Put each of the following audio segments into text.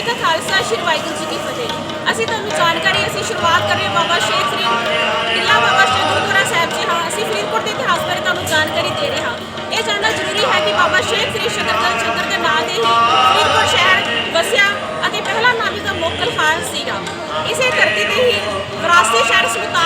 ਜੀ ਕਾ ਖਾਲਸਾ, ਸ਼੍ਰੀ ਵਾਹਿਗੁਰੂ ਜੀ ਕੀ ਫਤਿਹ। ਅਸੀਂ ਤੁਹਾਨੂੰ ਜਾਣਕਾਰੀ, ਅਸੀਂ ਸ਼ੁਰੂਆਤ ਕਰ ਰਹੇ ਬਾਬਾ ਸ਼ੇਖ ਫਰੀਦ ਕਿਲਾ ਬਾਬਾ ਸ਼ੇਖ ਗੁਰਦੁਆਰਾ ਸਾਹਿਬ ਜੀ ਹਾਂ। ਅਸੀਂ ਫਰੀਦਕੋਟ ਦੇ ਇਤਿਹਾਸ ਬਾਰੇ ਤੁਹਾਨੂੰ ਜਾਣਕਾਰੀ ਦੇ ਰਹੇ ਹਾਂ। ਇਹ ਜਾਣਨਾ ਜ਼ਰੂਰੀ ਹੈ ਕਿ ਬਾਬਾ ਸ਼ੇਖ ਫਰੀਦ ਸ਼ਕਰਗੰਜ ਚੰਦਰ ਦੇ ਨਾਂ ਤੇ ਹੀ ਫਰੀਦਕੋਟ ਸ਼ਹਿਰ ਵਸਿਆ ਅਤੇ ਪਹਿਲਾ ਨਾਮ ਦਾ ਮੋਕਲ ਖਾਨ ਸੀਗਾ। ਇਸੇ ਧਰਤੀ ਤੇ ਹੀ ਵਿਰਾਸਤੀ ਸ਼ਹਿਰ ਸੁਲਤਾ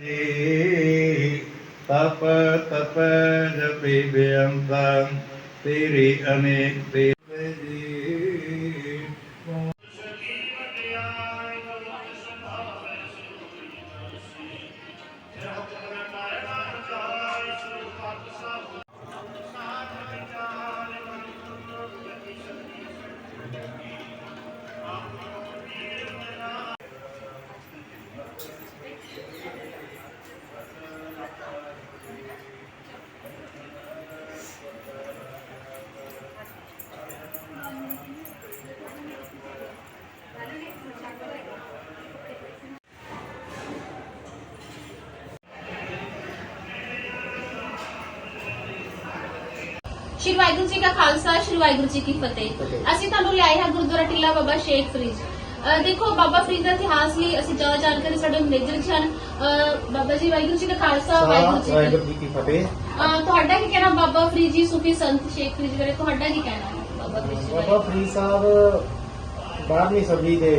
ਜੀ ਤਪ ਤਪ ਜਪੀ ਬੇਅੰਤ ਤੇਰੀ ਅਨੇਕ ਤੇ ਸ਼੍ਰੀ ਵਾਹਿਗੁਰੂ ਜੀ ਕਾ ਖਾਲਸਾ ਸ਼੍ਰੀ ਵਾਹਿਗੁਰੂ ਜੀ ਕੀ ਫਤਿਹ। ਅਸੀਂ ਤੁਹਾਨੂੰ ਲਿਆਏ ਹਾਂ ਗੁਰਦੁਆਰਾ ਟਿੱਲਾ ਬਾਬਾ ਸ਼ੇਖ ਫਰੀਦ। ਦੇਖੋ ਬਾਬਾ ਫਰੀਦ ਦਾ ਇਤਿਹਾਸ ਲਈ ਅਸੀਂ ਜ਼ਿਆਦਾ ਜਾਣਕਾਰੀ ਸਾਡੇ ਮੈਨੇਜਰ ਜੀ ਹਨ। ਬਾਬਾ ਜੀ ਵਾਹਿਗੁਰੂ ਜੀ ਕਾ ਖਾਲਸਾ ਵਾਹਿਗੁਰੂ ਜੀ ਕੀ ਫਤਿਹ। ਤੁਹਾਡਾ ਕੀ ਕਹਿਣਾ ਬਾਬਾ ਫਰੀਦ ਜੀ ਸੂਫੀ ਸੰਤ ਸ਼ੇਖ ਫਰੀਦ ਬਾਰੇ? ਤੁਹਾਡਾ ਕੀ ਕਹਿਣਾ ਬਾਬਾ ਫਰੀਦ ਸਾਹਿਬ 12ਵੀਂ ਸਦੀ ਦੇ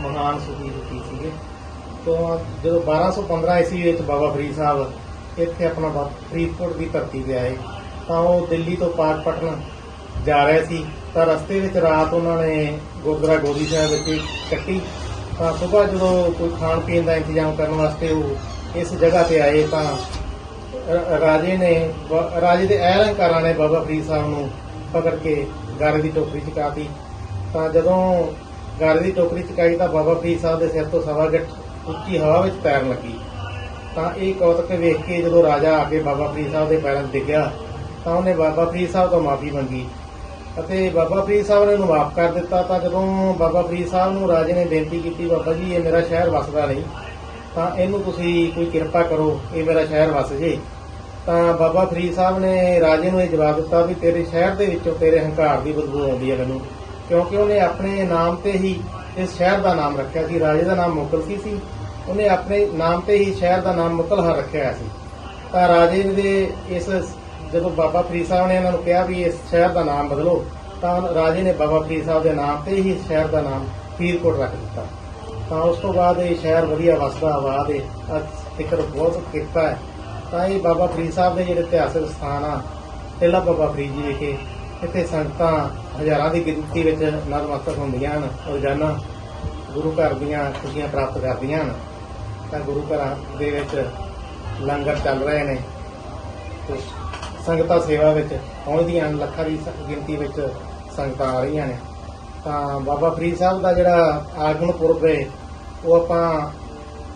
ਮਹਾਨ ਸੂਫੀ ਸੁਫੀ ਸੀਗੇ। ਤੋਂ ਜਦੋਂ 1215 ਈਸਵੀ ਵਿੱਚ ਬਾਬਾ ਫਰੀਦ ਸਾਹਿਬ ਇੱਥੇ ਆਪਣਾ ਫਰੀਦਕੋਟ ਦੀ ਧਰਤੀ ਤੇ ਆਏ। ਤਾਂ ਉਹ ਦਿੱਲੀ ਤੋਂ ਪਾਟਪਟਨ ਜਾ ਰਹੇ ਸੀ। ਤਾਂ ਰਸਤੇ ਵਿੱਚ ਰਾਤ ਉਹਨਾਂ ਨੇ ਗੁਰਦੁਆਰਾ ਗੋਦੀ ਸਾਹਿਬ ਵਿੱਚ ਕੱਟੀ। ਤਾਂ ਸਵੇਰ ਜਦੋਂ ਕੋਈ ਖਾਣ ਪੀਣ ਦਾ ਇੰਤਜ਼ਾਮ ਕਰਨ ਵਾਸਤੇ ਉਹ ਇਸ ਜਗ੍ਹਾ ਤੇ ਆਏ ਤਾਂ ਰਾਜੇ ਨੇ ਰਾਜੇ ਦੇ ਅਹਲਕਾਰਾਂ ਨੇ ਬਾਬਾ ਫਰੀਦ ਸਾਹਿਬ ਨੂੰ ਪਕੜ ਕੇ ਗਾਰੇ ਦੀ ਟੋਕਰੀ ਚਕਾਤੀ ਤਾਂ। ਜਦੋਂ ਗਾਰੇ ਦੀ ਟੋਕਰੀ ਚਕਾਈ ਤਾਂ ਬਾਬਾ ਫਰੀਦ ਸਾਹਿਬ ਦੇ ਸਿਰ ਤੋਂ ਸਵਾ ਗਿੱਠ ਉੱਚੀ ਹਵਾ ਵਿੱਚ ਤੈਰਨ ਲੱਗੀ। ਤਾਂ ਇਹ ਕੌਤਕ ਵੇਖ ਕੇ ਜਦੋਂ ਰਾਜਾ ਆ ਕੇ ਬਾਬਾ ਫਰੀਦ ਸਾਹਿਬ ਦੇ ਪੈਰਾਂ 'ਤੇ ਡਿੱਗਿਆ ਤਾਂ ਉਹਨੇ ਬਾਬਾ ਫਰੀਦ ਸਾਹਿਬ ਤੋਂ ਮਾਫੀ ਮੰਗੀ ਅਤੇ ਬਾਬਾ ਫਰੀਦ ਸਾਹਿਬ ਨੇ ਉਹਨੂੰ ਮਾਫ ਕਰ ਦਿੱਤਾ। ਤਾਂ ਜਦੋਂ ਬਾਬਾ ਫਰੀਦ ਸਾਹਿਬ ਨੂੰ ਰਾਜੇ ਨੇ ਬੇਨਤੀ ਕੀਤੀ, ਬਾਬਾ ਜੀ, ਇਹ ਮੇਰਾ ਸ਼ਹਿਰ ਵਸਦਾ ਨਹੀਂ, ਤਾਂ ਇਹਨੂੰ ਤੁਸੀਂ ਕੋਈ ਕਿਰਪਾ ਕਰੋ, ਇਹ ਮੇਰਾ ਸ਼ਹਿਰ ਵਸ ਜੇ। ਤਾਂ ਬਾਬਾ ਫਰੀਦ ਸਾਹਿਬ ਨੇ ਰਾਜੇ ਨੂੰ ਇਹ ਜਵਾਬ ਦਿੱਤਾ ਵੀ ਤੇਰੇ ਸ਼ਹਿਰ ਦੇ ਵਿੱਚੋਂ ਤੇਰੇ ਹੰਕਾਰ ਦੀ ਬਦਬੂ ਆਉਂਦੀ ਹੈ ਮੈਨੂੰ, ਕਿਉਂਕਿ ਉਹਨੇ ਆਪਣੇ ਨਾਮ ਤੇ ਹੀ ਇਸ ਸ਼ਹਿਰ ਦਾ ਨਾਮ ਰੱਖਿਆ ਸੀ। ਰਾਜੇ ਦਾ ਨਾਮ ਮੁਕਲਕੀ ਸੀ ਉਹਨੇ ਆਪਣੇ ਨਾਮ ਤੇ ਹੀ ਸ਼ਹਿਰ ਦਾ ਨਾਮ ਮੁਕਲਹਰ ਰੱਖਿਆ ਹੋਇਆ ਸੀ। ਤਾਂ ਰਾਜੇ ਦੇ ਇਸ ਜਦੋਂ ਬਾਬਾ ਫਰੀਦ ਸਾਹਿਬ ਨੇ ਇਹਨਾਂ ਨੂੰ ਕਿਹਾ ਵੀ ਇਸ ਸ਼ਹਿਰ ਦਾ ਨਾਮ ਬਦਲੋ, ਤਾਂ ਰਾਜੇ ਨੇ ਬਾਬਾ ਫਰੀਦ ਸਾਹਿਬ ਦੇ ਨਾਮ ਤੇ ਹੀ ਸ਼ਹਿਰ ਦਾ ਨਾਮ ਫਰੀਦਕੋਟ ਰੱਖ ਦਿੱਤਾ। ਤਾਂ ਉਸ ਤੋਂ ਬਾਅਦ ਇਹ ਸ਼ਹਿਰ ਵਧੀਆ ਵਸਦਾ, ਆਬਾਦ ਹੈ, ਅੱਜ ਇੱਕ ਬਹੁਤ ਕਿਰਪਾ ਹੈ। ਤਾਂ ਇਹ ਬਾਬਾ ਫਰੀਦ ਸਾਹਿਬ ਦੇ ਜਿਹੜੇ ਇਤਿਹਾਸਕ ਸਥਾਨ ਆ ਟਿੱਲਾ ਬਾਬਾ ਫਰੀਦ ਜੀ ਵਿਖੇ, ਇੱਥੇ ਸੰਗਤਾਂ ਹਜ਼ਾਰਾਂ ਦੀ ਗਿਣਤੀ ਵਿੱਚ ਨਤਮਸਤਕ ਹੁੰਦੀਆਂ ਹਨ, ਰੋਜ਼ਾਨਾ ਗੁਰੂ ਘਰ ਦੀਆਂ ਖੁਸ਼ੀਆਂ ਪ੍ਰਾਪਤ ਕਰਦੀਆਂ ਹਨ। ਤਾਂ ਗੁਰੂ ਘਰਾਂ ਦੇ ਵਿੱਚ ਲੰਗਰ ਚੱਲ ਰਹੇ ਨੇ। ਤੇ ਸੰਗਤਾਂ ਸੇਵਾ ਵਿੱਚ ਪਹੁੰਚਦੀਆਂ ਹਨ ਲੱਖਾਂ ਦੀ ਗਿਣਤੀ ਵਿੱਚ ਸੰਗਤਾਂ ਆ ਰਹੀਆਂ ਨੇ। ਤਾਂ ਬਾਬਾ ਫਰੀਦ ਸਾਹਿਬ ਦਾ ਜਿਹੜਾ ਆਗਮਨ ਪੁਰਬ ਹੈ ਉਹ ਆਪਾਂ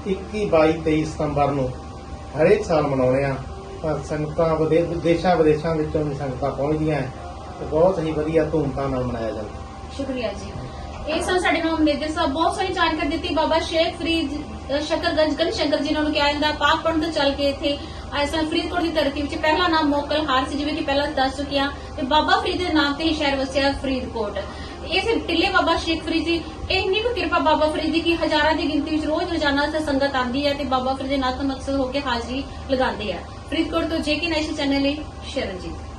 21 22 23 ਸਤੰਬਰ ਨੂੰ ਹਰੇਕ ਸਾਲ ਮਨਾਉਂਦੇ ਆ ਤਾਂ ਸੰਗਤਾਂ ਵਿਦੇ- ਦੇਸ਼ਾਂ ਵਿਦੇਸ਼ਾਂ ਵਿੱਚੋਂ ਵੀ ਸੰਗਤਾਂ ਪਹੁੰਚਦੀਆਂ ਤੇ ਬਹੁਤ ਹੀ ਵਧੀਆ ਧੂਮਧਾਮ ਨਾਲ ਮਨਾਇਆ ਜਾਂਦਾ ਸ਼ੁਕਰੀਆ ਜੀ। ਇਹ ਸਨ ਸਾਡੇ ਨਾਲ ਮੈਨੇਜਰ ਸਾਹਿਬ ਬਹੁਤ ਸਾਰੀ ਜਾਣਕਾਰੀ ਦਿੱਤੀ ਬਾਬਾ ਸ਼ੇਖ ਫਰੀਦ ਅ, ਸ਼ਕਰਗੰਜ ਗਨ ਸ਼ੰਕਰ ਜੀ ਨੂੰ ਕਿਹਾ ਜਾਂਦਾ ਪਾਕ ਪੰਡ ਤੋਂ ਚੱਲ ਕੇ ਇੱਥੇ ਐਸਾ ਫਰੀਦਕੋਟ ਦੀ ਧਰਤੀ ਵਿੱਚ ਪਹਿਲਾ ਨਾਮ ਮੋਕਲ ਹਾਰ ਸੀ, ਜਿਵੇਂ ਕਿ ਪਹਿਲਾਂ ਦੱਸ ਚੁੱਕਿਆ ਤੇ ਬਾਬਾ ਫਰੀਦ ਦੇ ਨਾਮ ਤੇ ਹੀ ਸ਼ਹਿਰ ਵਸਿਆ ਫਰੀਦਕੋਟ। ਇਸ ਟਿੱਲੇ ਬਾਬਾ ਸ਼ੇਖ ਫਰੀਦ ਜੀ, ਇੰਨੀ ਕੁ ਕਿਰਪਾ ਬਾਬਾ ਫਰੀਦ ਦੀ ਕਿ ਹਜ਼ਾਰਾਂ ਦੀ ਗਿਣਤੀ ਵਿੱਚ ਰੋਜ਼ ਰੋਜ਼ਾਨਾ ਇੱਥੇ ਸੰਗਤ ਆਉਂਦੀ ਹੈ ਤੇ ਬਾਬਾ ਫਰੀਦ ਦੇ ਨਤਮਸਤਕ ਹੋ ਕੇ ਹਾਜ਼ਰੀ ਲਗਾਉਂਦੇ ਆ। ਫਰੀਦਕੋਟ ਤੋਂ ਜੇਕੇ ਨੈਸ਼ਨਲ ਚੈਨਲ ਲਈ ਸ਼ਰਨਜੀਤ।